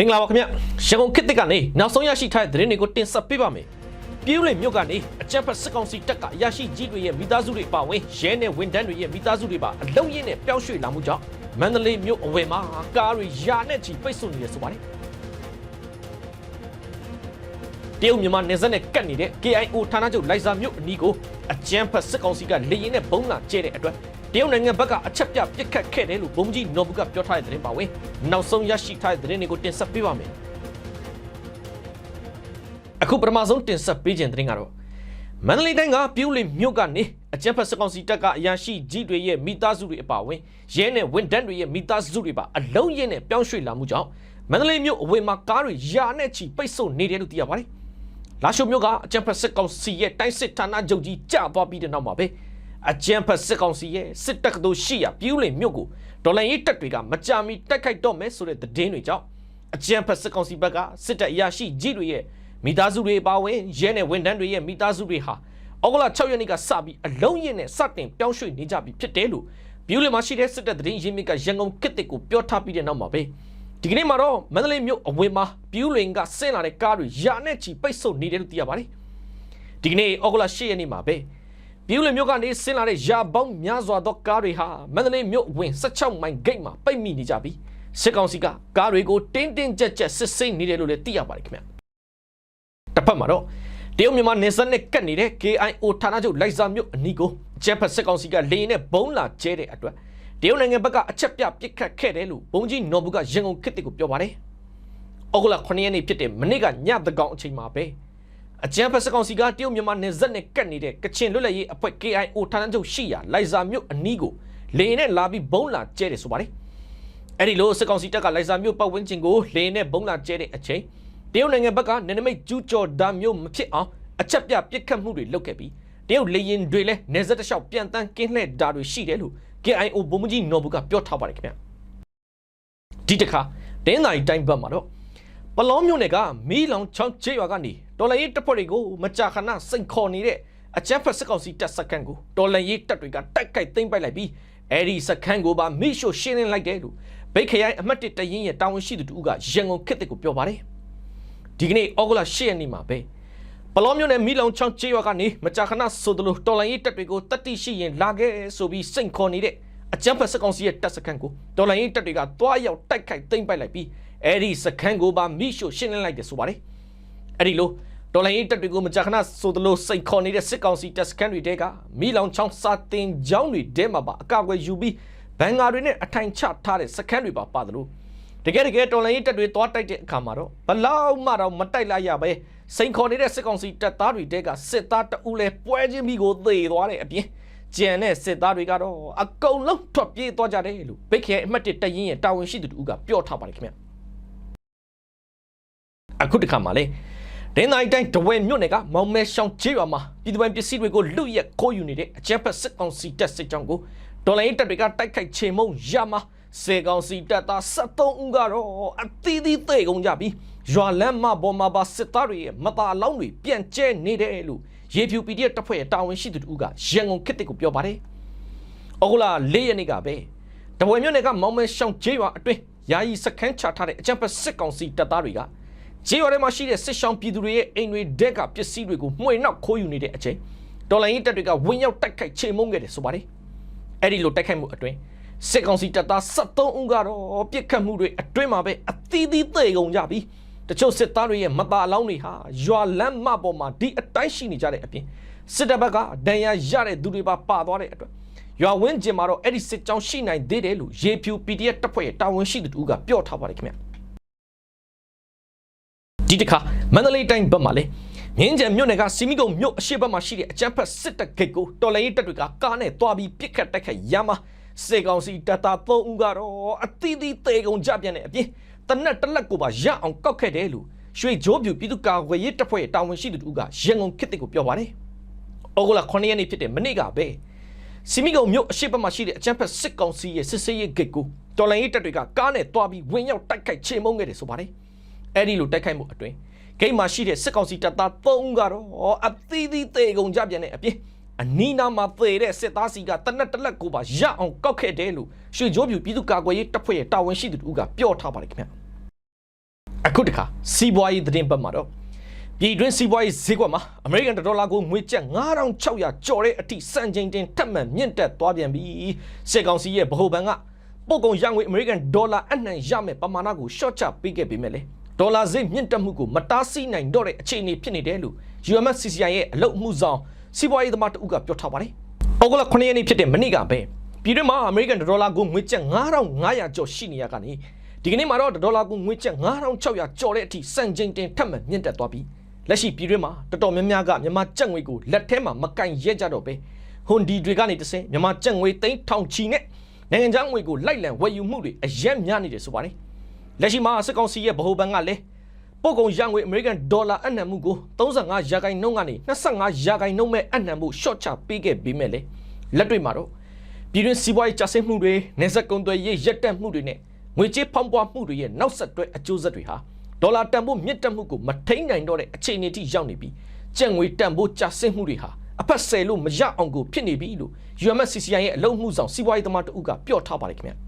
မင်္ဂလာပါခင်ဗျရန်ကုန်ခေတ်သစ်ကနေနောက်ဆုံးရရှိထားတဲ့သတင်းတွေကိုတင်ဆက်ပေးပါမယ်ပြည်ဦးလွင်မြို့ကနေအကြမ်းဖက်စစ်ကောင်စီတပ်ကအရာရှိကြီးတွေရဲ့မိသားစုတွေပါဝင်ရဲနဲ့ဝန်ထမ်းတွေရဲ့မိသားစုတွေပါအလုံးရင်းနဲ့ပျောက်ရွှေ့လာမှုကြောင့်မန္တလေးမြို့အဝယ်မှာကားတွေယာနဲ့ချီပိတ်ဆို့နေရဆိုပါတယ်တရုတ်မြန်မာနယ်စပ်နဲ့ကပ်နေတဲ့ KIO ဌာနချုပ်လိုက်စာမြို့အနီးကိုအကြမ်းဖက်စစ်ကောင်စီကလေရင်နဲ့ဘုံလာကျဲတဲ့အတွက် တရုတ်နိုင်ငံဘက်ကအချက်ပြပစ်ခတ်ခဲ့တယ်လို့ဘုံကြီးနော်ဘူးကပြောထားတဲ့သတင်းပါဝင်နောက်ဆုံးရရှိထားတဲ့သတင်းတွေကိုတင်ဆက်ပေးပါမယ်အခုပထမဆုံးတင်ဆက်ပေးခြင်းသတင်းကတော့မန္တလေးတိုင်းကပြူးလင်မြို့ကနေအကြမ်းဖက်စစ်ကောင်စီတပ်ကအရာရှိကြီးတွေရဲ့မိသားစုတွေအပါအဝင်ရဲနဲ့ဝန်ထမ်းတွေရဲ့မိသားစုတွေပါအလုံးရင်းနဲ့ပြောင်းရွှေ့လာမှုကြောင့်မန္တလေးမြို့အဝေးမှာကားတွေယာနဲ့ချီပိတ်ဆို့နေတယ်လို့သိရပါတယ်။လာရှိုမြို့ကအကြံဖက်စစ်ကောင်စီရဲ့တိုင်းစစ်ဌာနချုပ်ကြီးကျသွားပြီးတဲ့နောက်မှာပဲ အကြံဖက်စစ်ကောင်စီရဲ့စစ်တပ်ကတို့ရှိရာပြူးလင်မြို့ကိုဒေါ်လာရေးတပ်တွေကမကြာမီတိုက်ခိုက်တော့မယ်ဆိုတဲ့သတင်းတွေကြောင့်အကြံဖက်စစ်ကောင်စီဘက်ကစစ်တပ်အရာရှိကြီးတွေရဲ့မိသားစုတွေပါဝင်ရဲနဲ့ဝန်ထမ်းတွေရဲ့မိသားစုတွေဟာဩဂုတ်လ6ရက်နေ့ကစပြီးအလုံးရင်းနဲ့စတင်ပြောင်းရွှေ့နေကြပြီဖြစ်တယ်လို့ပြူးလင်မှာရှိတဲ့စစ်တပ်သတင်းရင်းမြစ်ကရန်ကုန်ခေတ်တစ်ကိုပြောထားပြီးတဲ့နောက်မှာပဲဒီကနေ့မှာတော့မန္တလေးမြို့အဝင်းမှာပြူးလင်ကဆင်းလာတဲ့ကားတွေယာနဲ့ချီပိတ်ဆို့နေတယ်လို့သိရပါတယ်ဒီကနေ့ဩဂုတ်လ10ရက်နေ့မှာပဲ ပြူးလင်မြို့ကနေဆင်းလာတဲ့ယာပေါင်းများစွာသောကားတွေဟာမန္တလေးမြို့အဝင်း16မိုင်ဂိတ်မှာပိတ်မိနေကြပြီးစစ်ကောင်စီကကားတွေကိုတင်းတင်းကြပ်ကြပ်စစ်ဆေးနေတယ်လို့လည်းသိရပါတယ်ခင်ဗျတစ်ဖက်မှာတော့တရုတ်မြန်မာနယ်စပ်နဲ့ကပ်နေတဲ့ KIO ဌာနချုပ်လိုက်စာမြို့အနီးကိုဂျက်ဖက်စစ်ကောင်စီကလေရင်နဲ့ဘုံလာကျဲတဲ့အတွက်တရုတ်နိုင်ငံဘက်ကအချက်ပြပစ်ခတ်ခဲ့တယ်လို့ဘုံကြီးနော်ဘူးကရန်ကုန်ခေတ်ကိုပြောပါတယ်။ဩဂုတ်လ9ရက်နေ့ဖြစ်တဲ့မနေ့ကညတကောင်အချိန်မှာပဲ အကြမ်းဖက်စစ်ကောင်စီကတရုတ်မြန်မာနယ်စပ်နဲ့ကပ်နေတဲ့ကချင်လွတ်လပ်ရေးအဖွဲ့ KIO ဌာနချုပ်ရှိရာလိုက်စာမြို့အနီးကိုလေရင်နဲ့လာပြီးဘုံလာကျဲတယ်ဆိုပါတယ်။အဲ့ဒီလိုစစ်ကောင်စီတပ်ကလိုက်စာမြို့ပတ်ဝန်းကျင်ကိုလေရင်နဲ့ဘုံလာကျဲတဲ့အချိန်တရုတ်နိုင်ငံဘက်ကနယ်နိမိတ်ကျူးကျော်တာမျိုးမဖြစ်အောင်အချက်ပြပစ်ခတ်မှုတွေလုပ်ခဲ့ပြီးတရုတ်လေရင်တွေလည်းနေဆက်တစ်လျှောက်ပြန်တန်းကင်းလှည့်တာတွေရှိတယ်လို့ KIO ဘုံမကြီးနော်ဘူးကပြောထားပါတယ်ခင်ဗျဒီတခါတင်းသာရီတိုင်းဘက်မှာတော့ပလောမျိုးနယ်ကမီးလောင်ချောင်းချေရွာကနေ တော်လန်ရေးတပ်ဖွဲ့တွေကိုမကြာခဏစိန်ခေါ်နေတဲ့အကြမ်းဖက်စစ်ကောင်စီတပ်စခန်းကိုတော်လန်ရေးတပ်တွေကတိုက်ခိုက်သိမ်းပိုက်လိုက်ပြီးအဲဒီစခန်းကိုပါမိရှို့ရှင်းလင်းလိုက်တယ်လို့ဗိတ်ခရိုင်အမှတ်1တရင်ရဲ့တာဝန်ရှိသူတို့ကရန်ကုန်ခေတ်ကိုပြောပါတယ်ဒီကနေ့ဩဂုတ်လ10ရက်နေ့မှာပဲပလောမျိုးနဲ့မီလောင်ချောင်းချေရွာကနေမကြာခဏဆိုသလိုတော်လန်ရေးတပ်တွေကိုတတိရှိရင်လာခဲ့ဆိုပြီးစိန်ခေါ်နေတဲ့အကြမ်းဖက်စစ်ကောင်စီရဲ့တပ်စခန်းကိုတော်လန်ရေးတပ်တွေကတွားရောက်တိုက်ခိုက်သိမ်းပိုက်လိုက်ပြီးအဲဒီစခန်းကိုပါမိရှို့ရှင်းလင်းလိုက်တယ်ဆိုပါတယ်အဲ့ဒီလို တော်လိုင်းရေးတပ်တွေကိုမကြာခဏဆိုသလိုစိတ်ခေါ်နေတဲ့စစ်ကောင်စီတပ်စခန်းတွေတဲကမီလောင်ချောင်းစာတင်ကျောင်းတွေတဲမှာပါအကောက်ွယ်ယူပြီးဘန်ဂါတွေနဲ့အထိုင်ချထားတဲ့စခန်းတွေပါပါတယ်လို့တကယ်တကယ်တော်လိုင်းရေးတပ်တွေသွားတိုက်တဲ့အခါမှာတော့ဘလောက်မှတော့မတိုက်လိုက်ရပဲစိန်ခေါ်နေတဲ့စစ်ကောင်စီတပ်သားတွေတဲကစစ်သားတအူးလဲပွဲချင်းပြီးကိုသေသွားတဲ့အပြင်ကျန်တဲ့စစ်သားတွေကတော့အကုန်လုံးထွက်ပြေးသွားကြတယ်လို့ဘိတ်ခဲအမှတ်1တရင်ရဲ့တာဝန်ရှိသူတူကပြောထားပါတယ်ခင်ဗျအခုတခါမှလေ ဒင်းတိုင်းတိုင်းတဝဲမြို့နယ်ကမောင်မဲရှောင်းကျေးရွာမှာပြည်သူပိုင်ပစ္စည်းတွေကိုလွတ်ရက်ခိုးယူနေတဲ့အကြမ်းဖက်စစ်ကောင်စီတပ်စစ်ကြောင်းကိုဒေါ်လာရေးတပ်တွေကတိုက်ခိုက်ချေမှုန်းရမှာစေကောင်စီတပ်သား73ဦးကတော့အသီးသီးသေကုန်ကြပြီးရွာလမ်းမပေါ်မှာပါစစ်သားတွေရဲ့မတာလောင်းတွေပြန့်ကျဲနေတယ်လို့ရေဖြူ PDF တပ်ဖွဲ့တာဝန်ရှိသူတို့ကရန်ကုန်ခေတ်တစ်ကိုပြောပါတယ်။ဩဂုလာ၄ရက်နေ့ကပဲတဝဲမြို့နယ်ကမောင်မဲရှောင်းကျေးရွာအတွင်းယာယီစခန်းချထားတဲ့အကြမ်းဖက်စစ်ကောင်စီတပ်သားတွေက ကျေးရွာထဲမှာရှိတဲ့စစ်ရှောင်းပြည်သူတွေရဲ့အိမ်တွေဒက်ကပစ္စည်းတွေကိုမှွေနောက်ခိုးယူနေတဲ့အချိန်ဒေါ်လာရင်းတပ်တွေကဝင်ရောက်တိုက်ခိုက်ချေမှုန်းခဲ့တယ်ဆိုပါတယ်။အဲ့ဒီလိုတိုက်ခိုက်မှုအတွင်းစစ်ကောင်စီတပ်သား73ဦးကတော့ပြစ်ခတ်မှုတွေအတွင်းမှာပဲအသီးသီးသေကုန်ကြပြီးတချို့စစ်သားတွေရဲ့မတာအလောင်းတွေဟာရွာလမ်းမပေါ်မှာဒီအတိုင်းရှိနေကြတဲ့အပြင်စစ်တပ်ဘက်ကဒဏ်ရာရတဲ့သူတွေပါပါသွားတဲ့အတွက်ရွာဝင်းကျင်မှာတော့အဲ့ဒီစစ်ကြောင်းရှိနိုင်သေးတယ်လို့ရေဖြူ PDF တပ်ဖွဲ့ရဲ့တာဝန်ရှိသူတို့ကပြောထားပါတယ်ခင်ဗျ ဒီတစ်ခါမန္တလေးတိုင်းဘက်မှာလေမြင်းကြံမြို့နယ်ကစီမီကုံမြို့အရှိတ်ဘက်မှာရှိတဲ့အကြမ်းဖက်စစ်တပ်ဂိတ်ကိုတော်လိုင်းရေးတပ်တွေကကားနဲ့တွားပြီးပစ်ခတ်တိုက်ခိုက်ရမှာစေကောင်စီတပ်သား3ဦးကတော့အသီးသီးသေကုန်ကြပြန်တဲ့အပြင်တနက်တလက်ကိုပါရအောင်ကောက်ခဲ့တယ်လို့ရွှေဂျိုးပြူပြည်သူ့ကာကွယ်ရေးတပ်ဖွဲ့တာဝန်ရှိသူတို့ကရန်ကုန်ခေတ်ကိုပြောပါတယ်။ဩဂုတ်လ9ရက်နေ့ဖြစ်တဲ့မနေ့ကပဲစီမီကုံမြို့အရှိတ်ဘက်မှာရှိတဲ့အကြမ်းဖက်စစ်ကောင်စီရဲ့စစ်ဆေးရေးဂိတ်ကိုတော်လိုင်းရေးတပ်တွေကကားနဲ့တွားပြီးဝင်ရောက်တိုက်ခိုက်ချေမှုန်းခဲ့တယ်ဆိုပါတယ်။ အဲ့ဒီလိုတိုက်ခိုက်မှုအတွင်းဂိတ်မှာရှိတဲ့စစ်ကောင်စီတပ်သား3ဦးကတော့အသီးသီးသေကုန်ကြပြန်တဲ့အပြင်အနီးနားမှာသေတဲ့စစ်သားစီကတနက်တလက်ကိုပါရအောင်ကောက်ခဲ့တယ်လို့ရွှေဂျိုးပြူပြည်သူ့ကာကွယ်ရေးတပ်ဖွဲ့ရဲ့တာဝန်ရှိသူတို့ကပြောထားပါတယ်ခင်ဗျအခုတခါစီးပွားရေးသတင်းပတ်မှာတော့ပြည်တွင်းစီးပွားရေးဈေးကွက်မှာအမေရိကန်ဒေါ်လာကိုငွေကျပ်9600ကျော်တဲ့အထိစံချိန်တင်ထပ်မံမြင့်တက်သွားပြန်ပြီစစ်ကောင်စီရဲ့ဗဟိုဘဏ်ကပို့ကုန်ရငွေအမေရိကန်ဒေါ်လာအနှံရမယ်ပမာဏကို short ချပေးခဲ့ပေမဲ့လေ ဒေါ်လာဈေးမြင့်တက်မှုကိုမတားဆီးနိုင်တော့တဲ့အခြေအနေဖြစ်နေတယ်လို့ UMSCCI ရဲ့အလုပ်မှုဆောင်စီးပွားရေးသမားတဦးကပြောထားပါတယ်။ဩဂုတ်လ9ရက်နေ့ဖြစ်တဲ့မနေ့ကပဲပြည်တွင်းမှာအမေရိကန်ဒေါ်လာကိုငွေကျပ်9500ကျော်ရှိနေရကနေဒီကနေ့မှာတော့ဒေါ်လာကိုငွေကျပ်9600ကျော်တဲ့အထိစံချိန်တင်ထပ်မံမြင့်တက်သွားပြီးလက်ရှိပြည်တွင်းမှာတော်တော်များများကမြန်မာကျပ်ငွေကိုလက်ထဲမှာမကင်ရဲကြတော့ပဲဟွန်ဒီတွေကနေတဆင်မြန်မာကျပ်ငွေသိန်းထောင်ချီနဲ့နိုင်ငံခြားငွေကိုလိုက်လံဝယ်ယူမှုတွေအရက်များနေတယ်ဆိုပါတယ် လက်ရှိမှာစစ်ကောင်စီရဲ့ဗဟိုဘဏ်ကလည်းပို့ကုန်ရငွေအမေရိကန်ဒေါ်လာအနှံမှုကို35ရာခိုင်နှုန်းကနေ25ရာခိုင်နှုန်းမဲ့အနှံမှု short ချပေးခဲ့ပြီးမဲ့လေလက်တွေ့မှာတော့ပြည်တွင်းစီးပွားရေးကျဆင်းမှုတွေနေဆက်ကုန်သွယ်ရေးရက်တက်မှုတွေနဲ့ငွေကြေးဖောင်းပွားမှုတွေရဲ့နောက်ဆက်တွဲအကျိုးဆက်တွေဟာဒေါ်လာတန်ဖိုးမြင့်တက်မှုကိုမထိန်နိုင်တော့တဲ့အခြေအနေထိရောက်နေပြီးကျပ်ငွေတန်ဖိုးကျဆင်းမှုတွေဟာအဖက်ဆယ်လို့မရအောင်ကိုဖြစ်နေပြီလို့ UMSCCI ရဲ့အလုံးမှုဆောင်စီးပွားရေးသမားတဦးကပြောထားပါတယ်ခင်ဗျ